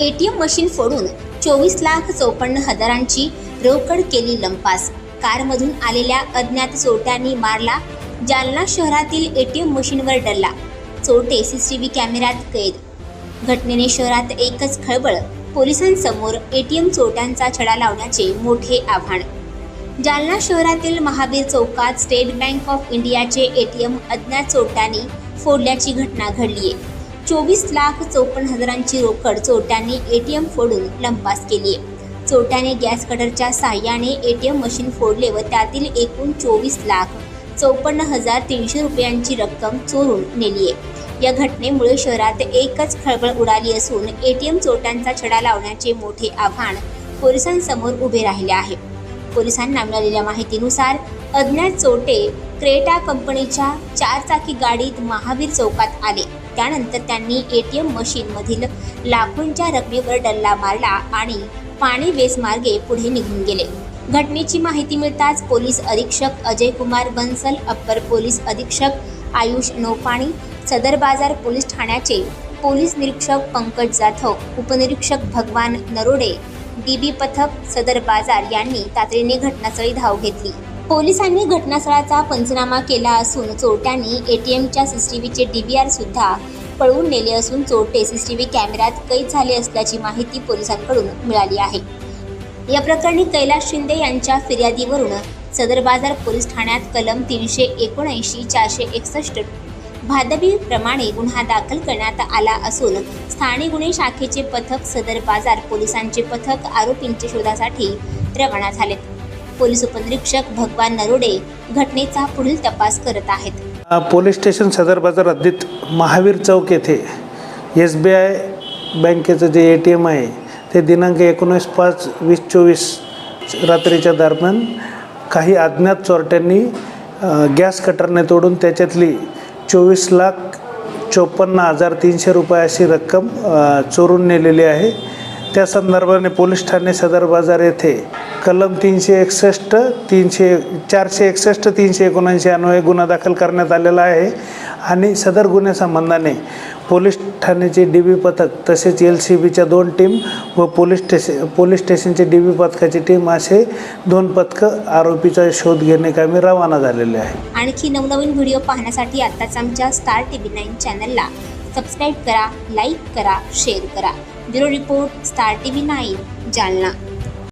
ATM machine फोडून चोवीस लाख चौपन्न हजारांची रोकड केली लंपास. कारमधून आलेल्या अज्ञात चोरट्यांनी मारला जालना शहरातील एटीएम मशीनवर डल्ला चोरटे सीसीटीव्ही कॅमेऱ्यात कैद. घटनेने शहरात एकच खळबळ पोलिसांसमोर एटीएम चोरट्यांचा छडा लावण्याचे मोठे आव्हान. जालना शहरातील महावीर चौकात स्टेट बँक ऑफ इंडियाचे एटीएम अज्ञात चोरट्यांनी फोडल्याची घटना घडली आहे चोवीस लाख चौपन्न हजारांची रोकड चोरट्यांनी एम फोडून लंपास केली. आहे चोरट्याने गॅस कटरच्या साह्याने एम मशीन फोडले व त्यातील एकूण चोवीस लाख चौपन्न हजार तीनशे रुपयांची रक्कम चोरून नेली. आहे या घटनेमुळे शहरात एकच खळबळ उडाली असून ए टी एम चोरट्यांचा छडा लावण्याचे मोठे आव्हान पोलिसांसमोर उभे राहिले आहे. पोलिसांना मिळालेल्या माहितीनुसार अज्ञात चोरटे क्रेटा कंपनीच्या चारचाकी गाडीत महावीर चौकात आले. त्यानंतर त्यांनी ए टी एम मशीनमधील लाखोंच्या रकमेवर डल्ला मारला आणि पाणी वेस मार्गे पुढे निघून गेले. घटनेची माहिती मिळताच पोलीस अधीक्षक अजय कुमार बन्सल अप्पर पोलीस अधीक्षक आयुष नोपाणी सदर बाजार पोलीस ठाण्याचे पोलीस निरीक्षक पंकज जाधव उपनिरीक्षक भगवान नरोडे डीबी पथक सदर बाजार यांनी तातडीने घटनास्थळी धाव घेतली. पोलिसांनी घटनास्थळाचा पंचनामा केला असून चोरट्यांनी ए टी एमच्या सी टी व्हीचे डी डीव्हीआर सुद्धा पळवून नेले असून चोरटे सी सी टी व्ही कॅमेऱ्यात कैद झाले असल्याची माहिती पोलिसांकडून मिळाली आहे. या प्रकरणी कैलास शिंदे यांच्या फिर्यादीवरून सदर बाजार पोलीस ठाण्यात कलम तीनशे एकोणऐंशी चारशे एकसष्ट भादवीप्रमाणे गुन्हा दाखल करण्यात आला असून स्थानिक गुन्हे शाखेचे पथक सदर बाजार पोलिसांचे पथक आरोपींच्या शोधासाठी रवाना झालेत. पोलीस उपनिरीक्षक भगवान नरोडे घटनेचा पुढील तपास करत आहेत. पोलीस स्टेशन सदर बाजार हद्दीत महावीर चौक येथे एस बी आय बँकेचं जे ए टी एम आहे ते दिनांक एकोणीस पाच वीस चोवीस रात्रीच्या दरम्यान काही अज्ञात चोरट्यांनी गॅस कटरने तोडून त्याच्यातली चोवीस लाख चोपन्न हजार तीनशे रुपये अशी रक्कम चोरून नेलेली आहे. त्या संदर्भाने पोलीस ठाणे सदर बाजार येथे कलम तीनशे एकसष्ट तीनशे चारशे एकसष्ट तीनशे एकोणऐंशी अन्वये गुन्हा दाखल करण्यात आलेला आहे. आणि सदर गुन्ह्यासंबंधाने पोलीस ठाण्याचे डी बी पथक तसेच एल सी बीच्या दोन टीम व पोलीस स्टेशन पोलीस स्टेशनचे डी बी पथकाची टीम असे दोन पथकं आरोपीचा शोध घेणे कामी रवाना झालेले आहे. आणखी नवनवीन व्हिडिओ पाहण्यासाठी आत्ताच आमच्या स्टार टी व्ही नाईन चॅनलला सबस्क्राईब करा लाईक करा शेअर करा. Bureau report star T V nine Jalna.